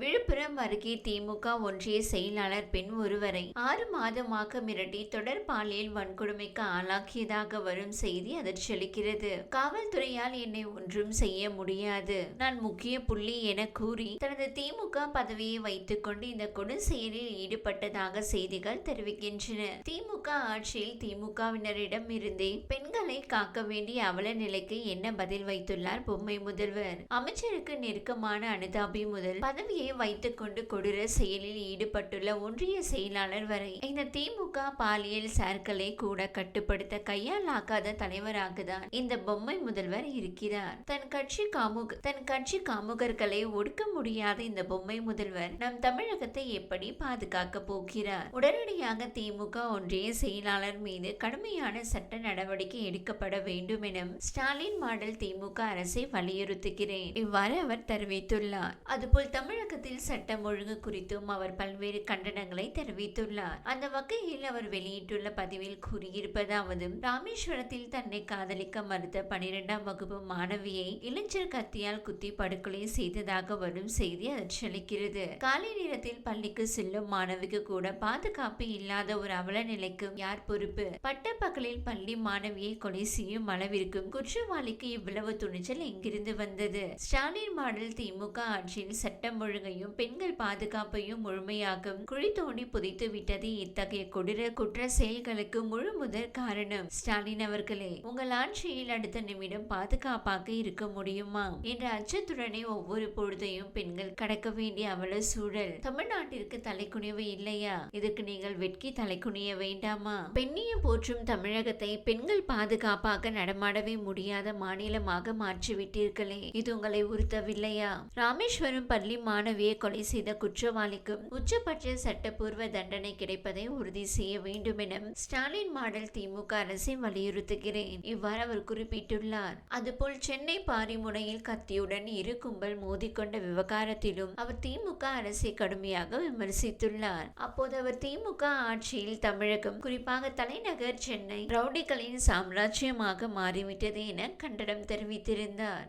விழுப்புரம் அருகே திமுக ஒன்றிய செயலாளர் பெண் ஒருவரை ஆறு மாதமாக மிரட்டி தொடர் பாலியல் வன்கொடுமைக்கு ஆளாக்கியதாக வரும் செய்தி அதிர்ச்சியளிக்கிறது. காவல்துறையால் என்னை ஒன்றும் செய்ய முடியாது. நான் முக்கிய புள்ளி என கூறி தனது திமுக பதவியை வைத்துக் கொண்டு இந்த கொடு செயலில் ஈடுபட்டதாக செய்திகள் தெரிவிக்கின்றன. திமுக ஆட்சியில் திமுகவினரிடம் இருந்தே பெண்களை காக்க வேண்டிய அவல நிலைக்கு என்ன பதில் வைத்துள்ளார் பொம்மை முதல்வர். அமைச்சருக்கு நெருக்கமான அனுதாபி முதல் பதவியை வைத்துக் கொண்டு கொடூர செயலில் ஈடுபட்டுள்ள ஒன்றிய செயலாளர் வரை இந்த திமுக பாலியல் சார்களை கூட கட்டுப்படுத்த கையாலாக்காத தலைவராக தான் இந்த பொம்மை முதல்வர் இருக்கிறார். தன் கட்சி காமுக தன் கட்சி காமுகர்களை ஒடுக்க முடியாத இந்த பொம்மை முதல்வர் நம் தமிழகத்தை எப்படி பாதுகாக்க போகிறார்? உடனடியாக திமுக ஒன்றிய செயலாளர் மீது கடுமையான சட்ட நடவடிக்கை எடுக்கப்பட வேண்டும் என ஸ்டாலின் மாடல் திமுக அரசை வலியுறுத்துகிறேன் இவ்வாறு அவர் தெரிவித்துள்ளார். அதுபோல் தமிழக தமிழகத்தில் சட்டம் ஒழுங்கு குறித்தும் அவர் பல்வேறு கண்டனங்களை தெரிவித்துள்ளார். அந்த வகையில் அவர் வெளியிட்டுள்ள பதிவில் கூறியிருப்பதாவது ராமேஸ்வரத்தில் தன்னை காதலிக்க மறுத்த பனிரெண்டாம் வகுப்பு மாணவியை இளைஞர் கத்தியால் குத்தி படுகொலை செய்ததாக வரும் செய்தி அதிர்ச்சியளிக்கிறது காலை நேரத்தில் பள்ளிக்கு செல்லும் மாணவிக்கு கூட பாதுகாப்பு இல்லாத ஒரு அவல நிலைக்கும் யார் பொறுப்பு? பட்டப்பகலில் பள்ளி மாணவியை கொலை செய்யும் அளவிற்கும் குற்றவாளிக்கு இவ்வளவு துணிச்சல் எங்கிருந்து வந்தது? ஸ்டாலின் மாடல் திமுக ஆட்சியில் சட்டம் ஒழுங்கு ஒழுங்கையும் பெண்கள் பாதுகாப்பையும் முழுமையாகும் குழி தோண்டி புதைத்து விட்டது இத்தகைய கொடூர குற்ற செயல்களுக்கு முழு முதற் காரணம் ஸ்டாலின் அவர்களே. உங்கள் ஆட்சியில் அடுத்த நிமிடம் பாதுகாப்பாக இருக்க முடியுமா? என்ற அச்சத்துடனே ஒவ்வொரு பொழுதையும் பெண்கள் கடக்க வேண்டிய அவல சூழல். தமிழ்நாட்டிற்கு தலைக்குனிவு இல்லையா? இதற்கு நீங்கள் வெட்கி தலைக்குனிய வேண்டாமா? பெண்ணியம் போற்றும் தமிழகத்தை பெண்கள் பாதுகாப்பாக நடமாடவே முடியாத மாநிலமாக மாற்றிவிட்டீர்களே. இது உங்களை உறுத்தவில்லையா? ராமேஸ்வரம் பள்ளி மாணவியை கொலை செய்த குற்றவாளிக்கும் உச்சபட்ச சட்டப்பூர்வ தண்டனை கிடைப்பதை உறுதி செய்ய வேண்டும் என ஸ்டாலின் மாடல் திமுக அரசை வலியுறுத்துகிறேன். இவ்வாறு அவர் குறிப்பிட்டுள்ளார். அதுபோல் சென்னை பாரிமுனையில் கத்தியுடன் இரு கும்பல் மோதிக்கொண்ட விவகாரத்திலும் அவர் திமுக அரசை கடுமையாக விமர்சித்துள்ளார். அப்போது அவர் திமுக ஆட்சியில் தமிழகம் குறிப்பாக தலைநகர் சென்னை ரவுடிகளின் சாம்ராஜ்யமாக மாறிவிட்டது என கண்டனம் தெரிவித்திருந்தார்.